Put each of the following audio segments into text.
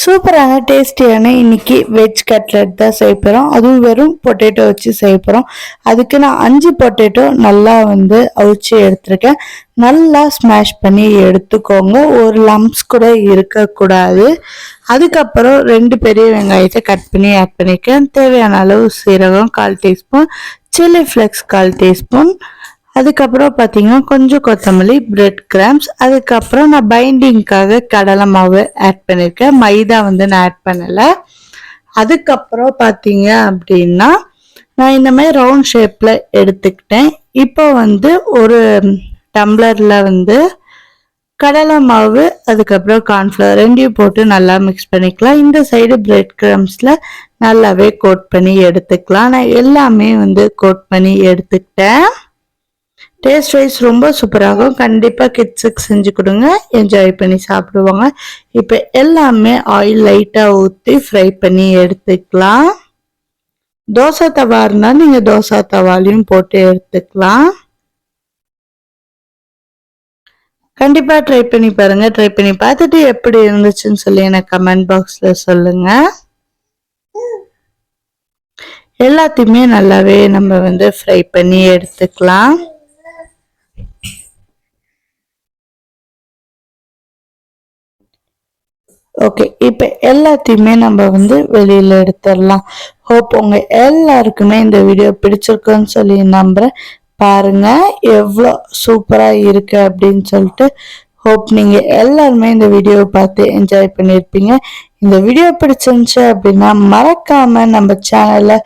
சூப்பரான டேஸ்டியான இன்னைக்கு வெஜ் கட்லெட் தான் செய்ய போகிறோம் அதுவும் வெறும் பொட்டேட்டோ வச்சு செய்ய போகிறோம் அதுக்கு நான் அஞ்சு பொட்டேட்டோ நல்லா வந்து அவிச்சு எடுத்திருக்கேன். நல்லா ஸ்மாஷ் பண்ணி எடுத்துக்கோங்க. ஒரு லம்ப்ஸ் கூட இருக்கக்கூடாது. அதுக்கப்புறம் ரெண்டு பெரிய வெங்காயத்தை கட் பண்ணி ஆட் பண்ணிக்கேன் தேவையான அளவு சீரகம் கால் டீஸ்பூன் சில்லி ஃப்ளெக்ஸ் கால் டீஸ்பூன் அதுக்கப்புறம் பார்த்தீங்கன்னா கொஞ்சம் கொத்தமல்லி பிரெட் கிராம்ஸ் அதுக்கப்புறம் நான் பைண்டிங்க்காக கடலை மாவு ஆட் பண்ணியிருக்கேன் மைதா வந்து நான் ஆட் பண்ணலை. அதுக்கப்புறம் பார்த்தீங்க அப்படின்னா நான் இந்த மாதிரி ரவுண்ட் ஷேப்பில் எடுத்துக்கிட்டேன். இப்போ வந்து ஒரு டம்ளரில் வந்து கடலை மாவு அதுக்கப்புறம் கார்ன்ஃப்ளவர் ரெண்டையும் போட்டு நல்லா மிக்ஸ் பண்ணிக்கலாம். இந்த சைடு பிரெட் கிரம்ஸில் நல்லாவே கோட் பண்ணி எடுத்துக்கலாம். நான் எல்லாமே வந்து கோட் பண்ணி எடுத்துக்கிட்டேன். டேஸ்ட் வைஸ் ரொம்ப சூப்பராகும் கண்டிப்பாக கிட்ஸுக்கு செஞ்சு கொடுங்க. என்ஜாய் பண்ணி சாப்பிடுவாங்க. இப்போ எல்லாமே ஆயில் லைட்டாக ஊற்றி ஃப்ரை பண்ணி எடுத்துக்கலாம். தோசை தவா இருந்தால் நீங்கள் தோசை தவாலையும் போட்டு எடுத்துக்கலாம். கண்டிப்பாக ட்ரை பண்ணி பாருங்கள் ட்ரை பண்ணி பார்த்துட்டு எப்படி இருந்துச்சுன்னு சொல்லி எனக்கு கமெண்ட் பாக்ஸில் சொல்லுங்கள் எல்லாத்தையுமே நல்லாவே நம்ம வந்து ஃப்ரை பண்ணி எடுத்துக்கலாம். ஓகே இப்போ எல்லாத்தையுமே நம்ம வந்து வெளியில் எடுத்துடலாம். ஹோப் உங்கள் எல்லாருக்குமே இந்த வீடியோ பிடிச்சிருக்குன்னு சொல்லி நம்புகிறேன் பாருங்கள் எவ்வளோ சூப்பராக இருக்குது அப்படின்னு சொல்லிட்டு ஹோப் நீங்கள் எல்லாருமே இந்த வீடியோவை பார்த்து என்ஜாய் பண்ணியிருப்பீங்க. இந்த வீடியோ பிடிச்சிருந்துச்சு அப்படின்னா மறக்காமல் நம்ம சேனலை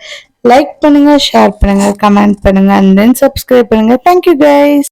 லைக் பண்ணுங்கள் ஷேர் பண்ணுங்கள் கமெண்ட் பண்ணுங்கள் அண்ட் தென் சப்ஸ்கிரைப் பண்ணுங்கள் தேங்க்யூ கைஸ்